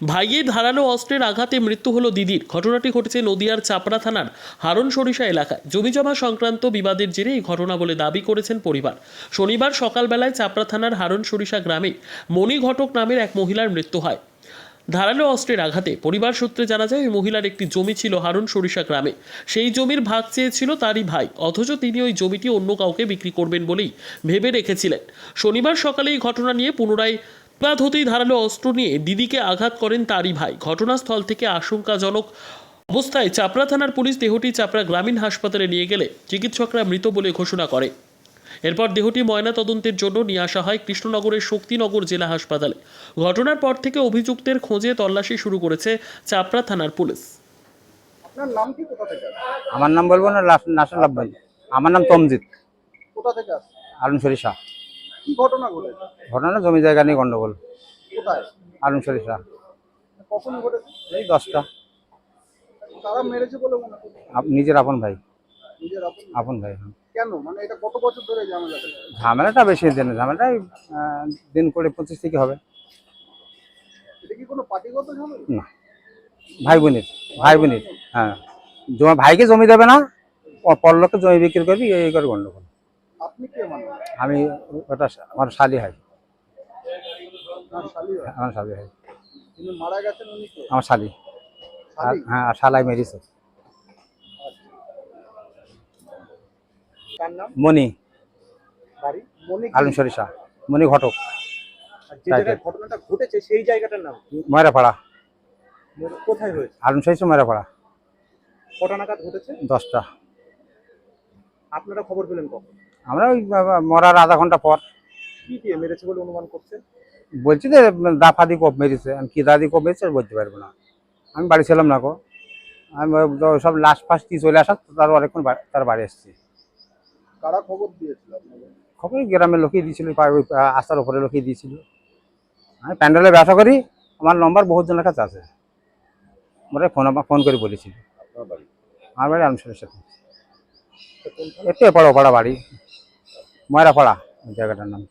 ভাইয়ে ধারালো অস্ত্রের আঘাতে মৃত্যু হলো দিদির। ঘটনাটি ঘটেছে নদিয়ার চাপড়া থানার হারন সরিষা এলাকায়। জমিজমা সংক্রান্ত বিবাদের জেরে এই ঘটনা বলে দাবি করেছেন পরিবার। শনিবার সকালবেলায় চাপড়া থানার হারন সরিষা গ্রামে মণি ঘটক নামের এক মহিলার মৃত্যু হয়। ধারালো অস্ত্রের আঘাতে পরিবার সূত্রে জানা যায়, ওই মহিলার একটি জমি ছিল হারুন সরিষা গ্রামে। সেই জমির ভাগ চেয়েছিল তারই ভাই, অথচ তিনি ওই জমিটি অন্য কাউকে বিক্রি করবেন বলেই ভেবে রেখেছিলেন। শনিবার সকালে এই ঘটনা নিয়ে পুনরায় রাত হতেই ধারালো অস্ত্র নিয়ে দিদিকে আঘাত করেন তারই ভাই। ঘটনাস্থল থেকে আশঙ্কাজনক অবস্থায় চাপড়া থানার পুলিশ দেহটি চাপড়া গ্রামীণ হাসপাতালে নিয়ে গেলে চিকিৎসকরা মৃত বলে ঘোষণা করে। এরপর দেহটি ময়না তদন্তের জন্য নিয়ে আসা হয় কৃষ্ণনগরের শক্তিনগর জেলা হাসপাতালে। ঘটনার পর থেকে অভিযুক্তের খোঁজে তল্লাশি শুরু করেছে চাপড়া থানার পুলিশ। আপনার নাম কি? কোথা থেকে আসছে? আমার নাম বলব না আমার নাম তমজিৎ। কোথা থেকে আলম সরিষা। কি ঘটনা ঘটেছে? ঘটনা জমি জায়গা নিয়ে গন্ডগোল। কোথায়? আলম সরিষা। কখন ঘটেছে? এই দশটা। তারা মেরেছে বলে মনে আপ- নিজের আপন ভাই। নিজের আপন আপন ভাই হ্যাঁ। কেন? মানে এটা কত বছর ধরে ঝামেলা ঝামেলাটা বেশি দিন ঝামেলাটা এই, আহ, দিন করে পঁচিশ থেকে হবে। এটা কি কোনো পার্টিগত ঝামেলা? না। ভাই বোনের ভাই বোনের হ্যাঁ। জমা ভাইকে জমি দেবে না প- পরলোকে জমি বিক্রি করবি এই করে গন্ডগোল। আমি ওটা আমার শালি হয় হয়। আমার শালি হয় আমার শালি। হ্যাঁ আর শালাই মেরিছে মণি। আলম সরিষা। মণি ঘটক। ঘটনাটা ঘটেছে সেই জায়গাটার নাম? ময়রাপাড়া। মানে কোথায় হয়েছে? আলম সরিষা ময়রাপাড়া। কটা নাগাদ ঘটেছে? দশটা। আপনারা খবর পেলেন কখন? আমরা ওই মরার আধা ঘণ্টা পর। কি দিয়ে মেরেছে বলে অনুমান করছেন বলছি যে দাফাদি কোপ মেরেছে। আমি কি দাদি কোপ মেরেছে বলতে পারব না। আমি বাড়ি ছিলাম না গো। আমি সব লাশ ফাশ দিয়ে চলে আসা তার অনেকক্ষণ তার বাড়ি এসেছি। কারা খবর দিয়েছিল খবর গ্রামের লোকই দিয়েছিল ওই আ- আস্থার উপরে লোকই দিয়েছিল। আমি প্যান্ডেলে ব্যবসা করি আমার নম্বর বহুত জনের কাছে আছে। ওরা ফোন ফোন করে বলেছিল। আমার বাড়ি আলমসরের সাথে। তো কোনখানে? একটু পাড়া পাড়া বাড়ি। ময়রাপাড়া জায়গাটার নাম।